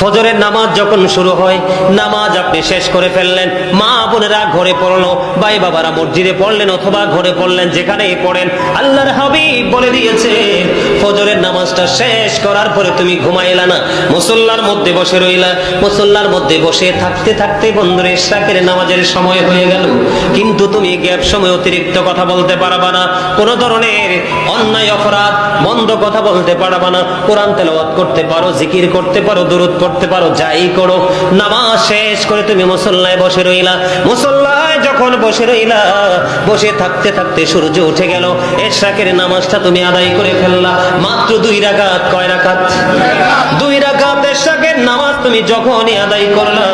ফজরের নামাজ যখন শুরু হয়, নামাজ আপনি শেষ করে ফেললেন। মা বোনেরা ঘরে পড়ল, ভাই বাবারা মসজিদে পড়লেন অথবা ঘরে পড়লেন, যেখানেই পড়েন, আল্লাহর হাবিব বলে দিয়েছে, ফজরের নামাজটা শেষ করার পরে তুমি ঘুমাইলা না। মুসল্লার মধ্যে বসে রইলা, মুসল্লার মধ্যে বসে থাকতে থাকতে বন্ধুরে ইশরাকের নামাজের সময় হয়ে গেল। কিন্তু তুমি গ্যাপ সময় অতিরিক্ত কথা বলতে পারবা না। কোনো ধরনের অন্যায়, অপরাধ, বন্ধ কথা বলতে পারবা না। কোরআন তেলাওয়াত করতে পারো, জিকির করতে পারো, দুরুদ পড়তে পারো, যাই করো। নামাজ শেষ করে তুমি মুসল্লায় বসে রইলা। মুসল্লায় যখন বসে রইলা, বসে থাকতে থাকতে সূর্য উঠে গেল। এশরাকের নামাজটা তুমি আদায় করে ফেললা। মাত্র দুই রাকাত, কয় রাকাত? দুই রাকাত এশরাকের নামাজ তুমি যখনই আদায় করলা,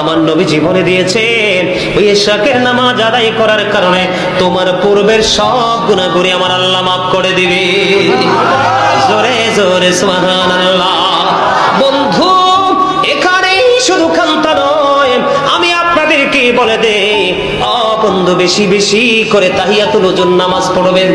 আমার নবী জীবনে দিয়েছেন, ওই এশরাকের নামাজ আদায় করার কারণে তোমার পূর্বের সব গুণাগুলি আমার আল্লাহ মাফ করে দিবে। জোরে জোরে, সুবহানাল্লাহ। বলে দে। বন্ধু, বেশি বেশি করে তাহিয়াতুল ওজন নামাজ পড়বেন।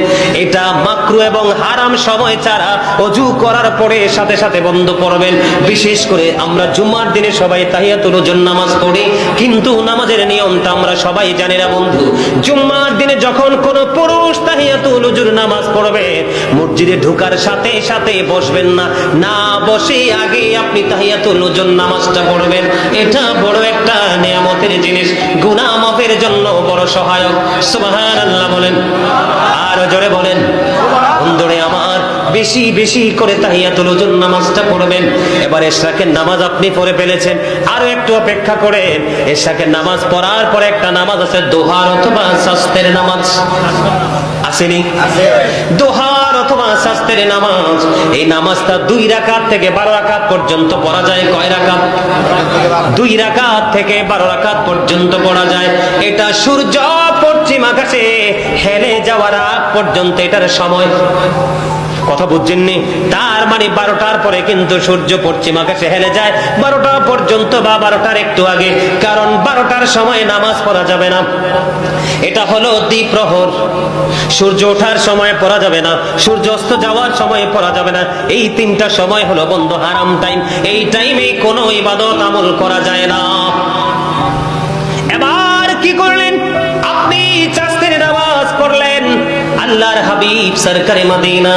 এটা মাকরু এবং হারাম সময় ছাড়া অজু করার পরে সাথে সাথে বন্ধ পড়বেন। বিশেষ করে আমরা জুম্মার দিনে সবাই তাহিয়াতুল ওজন নামাজ পড়ি, কিন্তু নামাজের নিয়মটা আমরা সবাই জানি না বন্ধু। জুম্মার দিনে যখন কোন পুরুষ তাহিয়াতুল ওজুর নামাজ পড়বে, মসজিদে ঢোকার সাথে সাথে বসবেন না। না বসে আগে আপনি তাহিয়াতুল ওজন নামাজটা পড়বেন। এটা বড় একটা নিয়ামতের জিনিস। মাফের জন্য বড় সহায়ক। সুবহানাল্লাহ বলেন। আর জোরে বলেন। বন্ধুরে আমার বেশি বেশি করে তাহিয়াতুল ওজন নামাজটা পড়বেন। এবার এশরাকের নামাজ আপনি পড়ে ফেলেছেন। আরও একটু অপেক্ষা করেন এশরাকের নামাজ পড়ার পরে একটা নামাজ আছে দোহার অথবা নামাজ। আসেনি? দোহার অথবা শাস্তের নামাজ। এই নামাজটা দুই রাকাত থেকে বারো রাকাত পর্যন্ত পড়া যায়। কয় রাকাত? দুই রাকাত থেকে বারো রাকাত পর্যন্ত পড়া যায়। এটা সূর্য পশ্চিম আকাশে হেলে যাওয়ার আগ পর্যন্ত এটার সময়। কথা বুঝছেননি? তার মানে বারোটার পরে কিন্তু সূর্য পশ্চিম আকাশে হেলে যায়। বারোটা পর্যন্ত বা বারোটার একটু আগে, কারণ বারোটার সময় নামাজ পড়া যাবে না। এটা হলো দ্বীপ্রহর। সূর্য ওঠার সময় পড়া যাবে না সূর্য অস্ত যাওয়ার সময় পড়া যাবে না। এই তিনটা সময় হলো বন্ধ, হারাম টাইম এই টাইমে কোনো ইবাদত আমল করা যায় না। এবার কি করলেন? আপনি পড়লেন আল্লাহর হাবিব সরকারে মদিনা।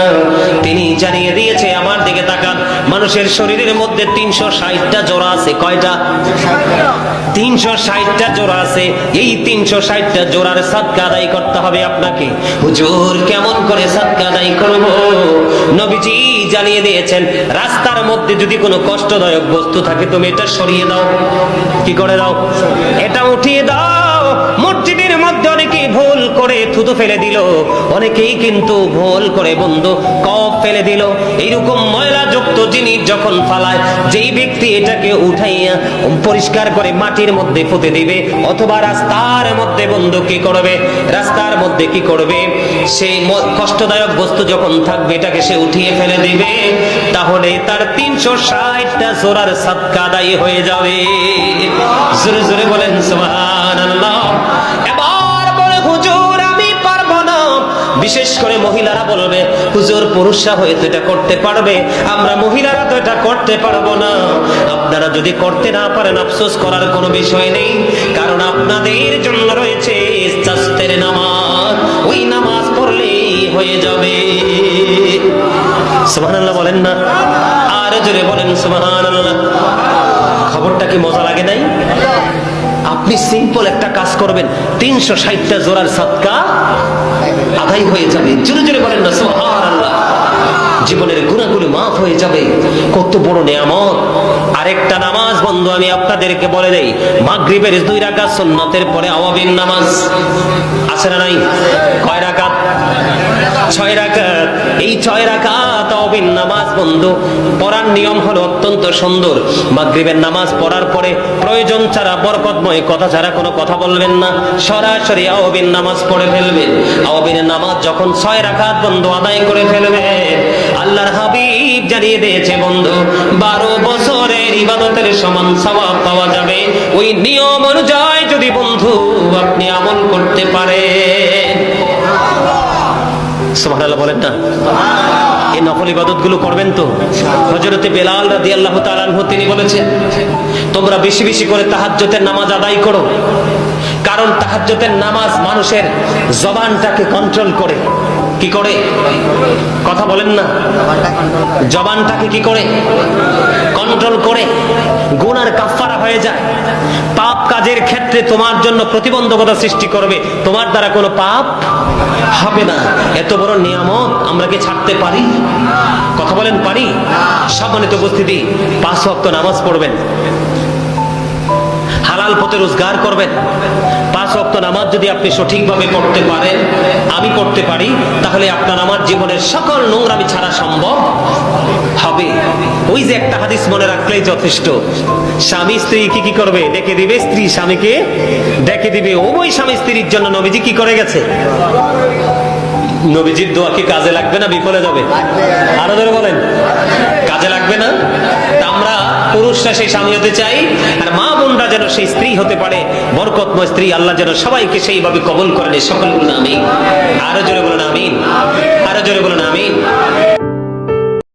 তিনি জানিয়ে দিয়েছে, আমার দিকে তাকান। মানুষের শরীরের মধ্যে তিনশো ষাটটা জোড়া আছে। কয়টা? তিনশো ষাটটা জোড়া আছে। এই তিনশো ষাটটা জোড়ার সাদকা আদায় করতে হবে আপনাকে। হুজুর, কেমন করে সাদকা আদায় করব? নবীজি জানিয়ে দিয়েছেন, রাস্তার মধ্যে যদি কোনো কষ্টদায়ক বস্তু থাকে, তুমি এটা সরিয়ে দাও। কি করে দাও? এটা উঠিয়ে দাও। করে থুতু ফেলে দিল। অনেকেই কিন্তু ভুল করে বন্ধু কপ ফেলে দিল। এইরকম ময়লাযুক্ত জিনিস যখন ফালায়, যেই ব্যক্তি এটাকে উঠাইয়া পরিষ্কার করে মাটির মধ্যে পুঁতে দিবে, অথবা রাস্তার মধ্যে বন্ধু কি করবে? রাস্তার মধ্যে কি করবে? সেই কষ্টদায়ক বস্তু যখন থাকবে, এটাকে সে উঠিয়ে ফেলে দিবে, তাহলে তার তিনশো ষাটটা জোড়ার সাতকা আদায় হয়ে যাবে। জোরে জোরে বলেন, সুবহানাল্লাহ। এবার বলে, হুজুর বিশেষ করে মহিলারা বলবে, হুজুর, পুরুষরা হয়তো এটা করতে পারবে। আমরা মহিলারা তো এটা করতে পারব না। আপনারা যদি করতে না পারেন, আফসোস করার কোনো বিষয় নেই। কারণ আপনাদের জন্য রয়েছে চাস্তের নামাজ। ওই নামাজ পড়লেই হয়ে যাবে। সুবহানাল্লাহ বলেন না? আর জোরে বলেন সুবহানাল্লাহ। খবরটা কি মজা লাগে নাই? আপনি সিম্পল একটা কাজ করবেন, তিনশো ষাটটা জোড়ার সাতকা আদায় হয়ে যাবে। জোরে জোরে বলেন না জীবনের গুণাগুলি মাফ হয়ে যাবে। কত বড় নিয়ামত। আরেকটা নামাজ বন্ধু, আমি আপনাদেরকে বলে দেই, মাগরিবের দুই রাকাত সুন্নতের পরে আওয়াবিন নামাজ। আছে না নাই? কয় রাকাত? ছয় রাকাত। এই ছয় রাকাত নামাজ বন্ধু। পড়ার নিয়ম হলো অত্যন্ত সুন্দর। মাগরিবের নামাজ পড়ার পরে প্রয়োজন ছাড়া কথা ছাড়া কোনো কথা বলবেন না। সরাসরি নামাজ পড়ে ফেলবেন। আওয়াবিনের নামাজ যখন ছয় বন্ধু আদায় করে আল্লাহর হাবিব জানিয়ে দিয়েছে, বন্ধু, বারো বছরের ইবাদতের সমান পাওয়া যাবে। ওই নিয়ম অনুযায়ী যদি বন্ধু আপনি আমল করতে পারেন। সুবহানাল্লাহ বলেন না। এই নকল ইবাদতগুলো করবেন তো? হজরতে বেলাল রাদি আল্লাহ তালানহ তিনি বলেছেন, তোমরা বেশি বেশি করে তাহাজ্জতের নামাজ আদায় করো। কারণ তাহাজ্জতের নামাজ মানুষের জবানটাকে কন্ট্রোল করে। কি করে? কথা বলেন না। জবানটাকে কি করে? কন্ট্রোল করে গুনার কাফারা হয়ে যায়। পাপ কাজের ক্ষেত্রে তোমার জন্য প্রতিবন্ধকতা সৃষ্টি করবে। তোমার দ্বারা কোনো পাপ হবে না। এত বড় নিয়ামত আমরা কি ছাড়তে পারি? কথা বলেন পারি? সম্মানিত উপস্থিতি, পাঁচ ওয়াক্ত নামাজ পড়বেন। হালাল পথে রোজগার করবেন। পাঁচ ওয়াক্ত নামাজ যদি আপনি সঠিকভাবে পড়তে পারেন পড়তে পারি, তাহলে আপনার আমার জীবনের সকল নোংরামি ছাড়া সম্ভব হবে। ওই যে একটা হাদিস মনে রাখলেই যথেষ্ট। স্বামী স্ত্রী কি কি করবে? ডেকে দিবে স্ত্রী স্বামীকে, ডেকে দিবে। ওই স্বামী স্ত্রীর জন্য নবীজি কি করে গেছে? নবীজির দোয়া কি কাজে লাগবে না? বিফলে যাবে। আরও ধরে বলেন, কাজে লাগবে না? পুরুষরা সেই স্বামী হতে চাই, আর মা বোনরা যেন সেই স্ত্রী হতে পারে, বরকতময় স্ত্রী, আল্লাহ যেন সবাইকে সেইভাবে কবল করেন সকল বলুন আমিন। আরও জোরে বলুন, আমিন। আরও জোরে বলুন, আমিন।